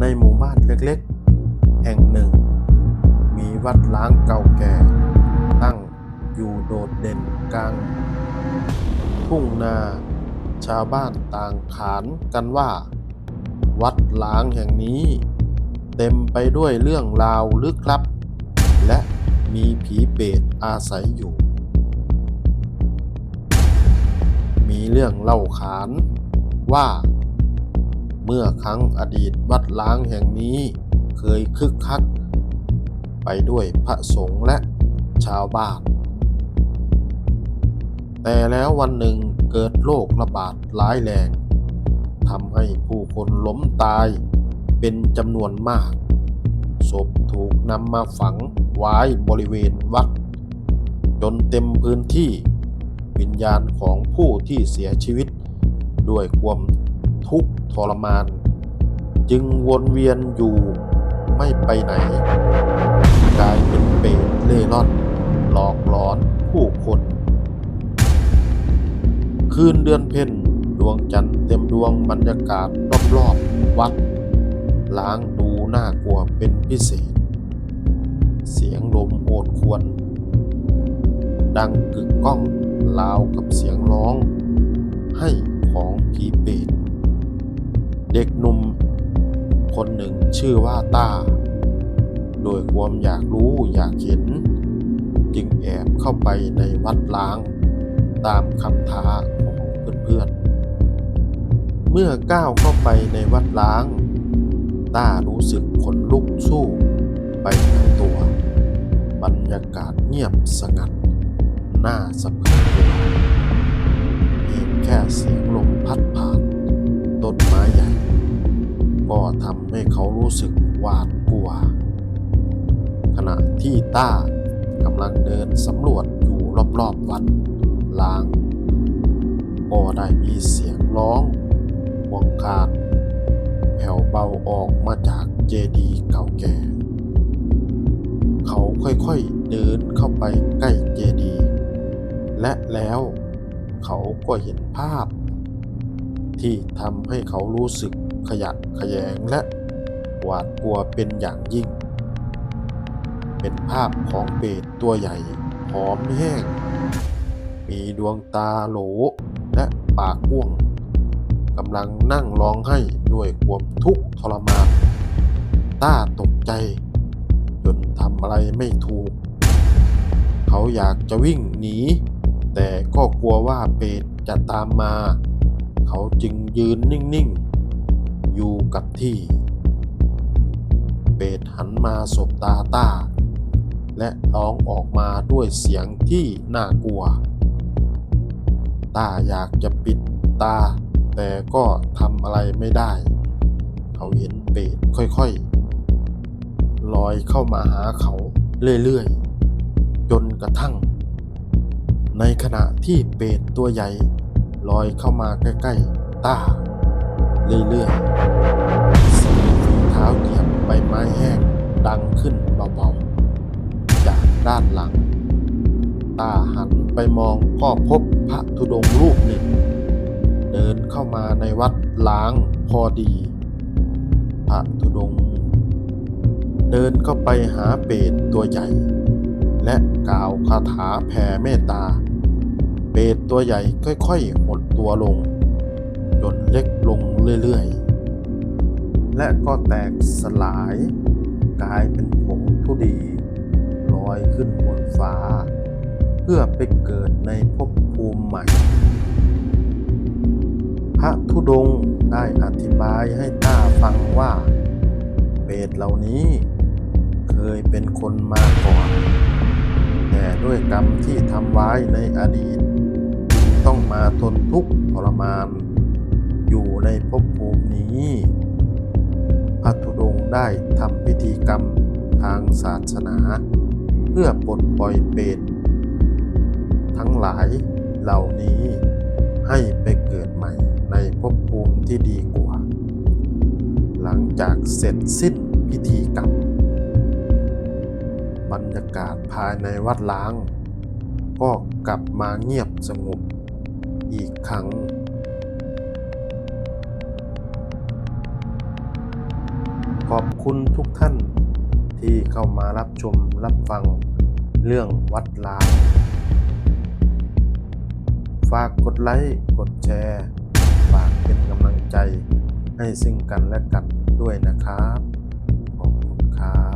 ในหมู่บ้านเล็กๆ แห่งหนึ่ง มีวัดล้างเก่าแก่ ตั้งอยู่โดดเด่นกลาง ทุ่งนาชาวบ้านต่างขานกันว่า วัดล้างแห่งนี้ เต็มไปด้วยเรื่องราวลึกลับ และมีผีเปรตอาศัยอยู่ มีเรื่องเล่าขานว่า เมื่อครั้งอดีตวัดล้างแห่งนี้เคยคึกคัก ไปด้วยพระสงฆ์และชาวบ้าน แต่แล้ววันหนึ่งเกิดโรคระบาดร้ายแรงทำให้ผู้คนล้มตายเป็นจำนวนมาก ศพถูกนำมาฝังไว้บริเวณวัด จนเต็มพื้นที่วิญญาณของผู้ที่เสียชีวิต ด้วยความ ทุกข์ทรมาน จึงวนเวียนอยู่ไม่ไปไหน กลายเป็นเปรตเล่ร่อนหลอกหลอนผู้คน คืนเดือนเพ็ญดวงจันทร์เต็มดวงบรรยากาศรอบๆวัด ล้างดูน่ากลัวเป็นพิเศษ เสียงลมโอดควร ดังกึกก้องราวกับเสียงร้อง ให้ของผีเปรต เด็กหนุ่มคนหนึ่งชื่อว่าต้า โดยความอยากรู้อยากเห็น จึงแอบเข้าไปในวัดล้าง ตามคำท้าของเพื่อนๆ เมื่อก้าวเข้าไปในวัดล้าง ต้ารู้สึกขนลุกสู้ไปทั้งตัว บรรยากาศเงียบสงัด น่าสะพรึงกลัวเพียงแค่เสียงลมพัดผ่าน ต้นไม้ใหญ่ ก็ทำให้เขารู้สึกหวาดกลัว ขณะที่ต้ากำลังเดินสำรวจอยู่รอบๆวัดล้าง ก็ได้มีเสียงร้องวงคานแผ่วเบาออกมาจากเจดีย์เก่าแก่ เขาค่อยๆเดินเข้าไปใกล้เจดีย์และแล้วเขาก็เห็นภาพ ที่ทำให้เขารู้สึกขยะแขยงและหวาดกลัวเป็นอย่างยิ่ง เป็นภาพของเปรตตัวใหญ่ผอมแห้ง มีดวงตาโหลและปากกว้างกำลังนั่งร้องไห้ด้วยความทุกข์ทรมานต้าตกใจ จนทำอะไรไม่ถูก เขาอยากจะวิ่งหนี แต่ก็กลัวว่าเปรตจะตามมา เขาจึงยืนนิ่ง ๆ อยู่กับที่ เปตหันมาสบตาต้า และร้องออกมาด้วยเสียงที่น่ากลัว ต้าอยากจะปิดตา แต่ก็ทำอะไรไม่ได้ เขาเห็นเปตค่อย ๆ ลอยเข้ามาหาเขาเรื่อย ๆ จนกระทั่ง ในขณะที่เปตตัวใหญ่ ลอยเข้ามาใกล้ๆต้า เรื่อยๆเสียงฝีเท้าเหยียบใบไม้แห้งดังขึ้นเบาๆ จากด้านหลัง ตาหันไปมองก็พบพระธุดงค์รูปหนึ่ง เดินเข้ามาในวัดล้างพอดี พระธุดงค์เดินเข้าไปหาเปรตตัวใหญ่ และกล่าวคาถาแผ่เมตตา เปรตตัวใหญ่ค่อยๆหดตัวลง จนเล็กลงเรื่อยๆ และก็แตกสลายกลายเป็นผงทุดีลอยขึ้นบนฟ้า เพื่อไปเกิดในภพภูมิใหม่ พระธุดงได้อธิบายให้ต้าฟังว่า เปรตเหล่านี้ เคยเป็นคนมาก่อน แต่ด้วยกรรมที่ทำไว้ในอดีต ต้องมาทนทุกข์ทรมาน อยู่ในภพภูมินี้พระธุดงได้ทำพิธีกรรมทางศาสนา เพื่อปลดปล่อยเปรตทั้งหลายเหล่านี้ให้ไปเกิดใหม่ในภพภูมิที่ดีกว่า หลังจากเสร็จสิ้นพิธีกรรม บรรยากาศภายในวัดล้าง ก็กลับมาเงียบสงบ อีกครั้งขอบคุณทุกท่านที่เข้ามารับชมรับฟังเรื่องวัดลางฝากกดไลค์กดแชร์ ฝากเป็นกำลังใจให้ซึ่งกันและกันด้วยนะครับ ขอบคุณครับ